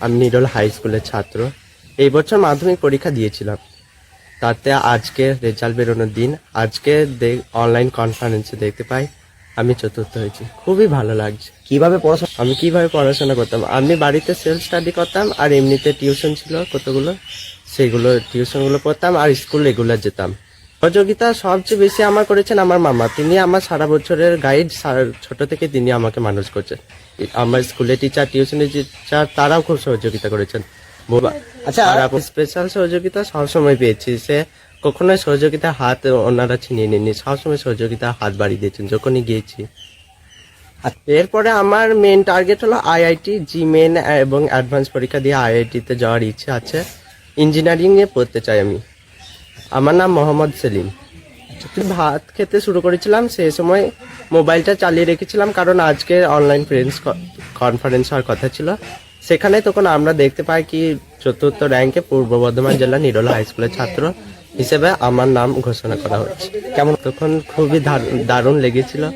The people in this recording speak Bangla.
আমি নিরল হাই স্কুলের ছাত্র। এই বছর মাধ্যমিক পরীক্ষা দিয়েছিলাম। তাতে আজকে রেজাল্ট বেরোনোর দিন আজকে অনলাইন কনফারেন্সে দেখতে পাই আমি চতুর্থ হয়েছি। খুবই ভালো লাগছে। কীভাবে পড়াশোনা আমি কীভাবে পড়াশোনা করতাম? আমি বাড়িতে সেলফ স্টাডি করতাম আর এমনিতে টিউশন ছিল কতগুলো? সেগুলো টিউশনগুলো পড়তাম আর স্কুল রেগুলার যেতাম। সহযোগিতা সবচেয়ে বেশি আমার করেছেন আমার মামা। তিনি আমার সারা বছরের গাইড ছোট থেকে তিনি আমাকে মানুষ করছেন। আমার স্কুলে টিচার টিউশনের টিচার তারাও খুব সহযোগিতা করেছেন। আচ্ছা, স্পেশাল সহযোগিতা সবসময় পেয়েছি। সে কখনোই সহযোগিতা হাত ওনারা ছিনিয়ে নেননি। সবসময় সহযোগিতা হাত বাড়িয়ে দিয়েছেন যখনই গিয়েছি। এরপরে আমার মেন টার্গেট হলো আইআইটি জি মেন এবং অ্যাডভান্স পরীক্ষা দিয়ে আইআইটিতে যাওয়ার ইচ্ছে আছে। ইঞ্জিনিয়ারিং এ পড়তে চাই আমি। আমার নাম মোহাম্মদ সেলিম। ভাত খেতে শুরু করেছিলাম, সেই সময় মোবাইলটা চালিয়ে রেখেছিলাম, কারণ আজকে অনলাইন ফ্রেন্ডস কনফারেন্স হওয়ার কথা ছিল। সেখানে তখন আমরা দেখতে পাই কি, চতুর্থ র্যাঙ্কে পূর্ব বর্ধমান জেলা নিরলা হাই স্কুলের ছাত্র হিসেবে আমার নাম ঘোষণা করা হচ্ছে কেমন? তখন খুবই দার- দারুণ লেগেছিল।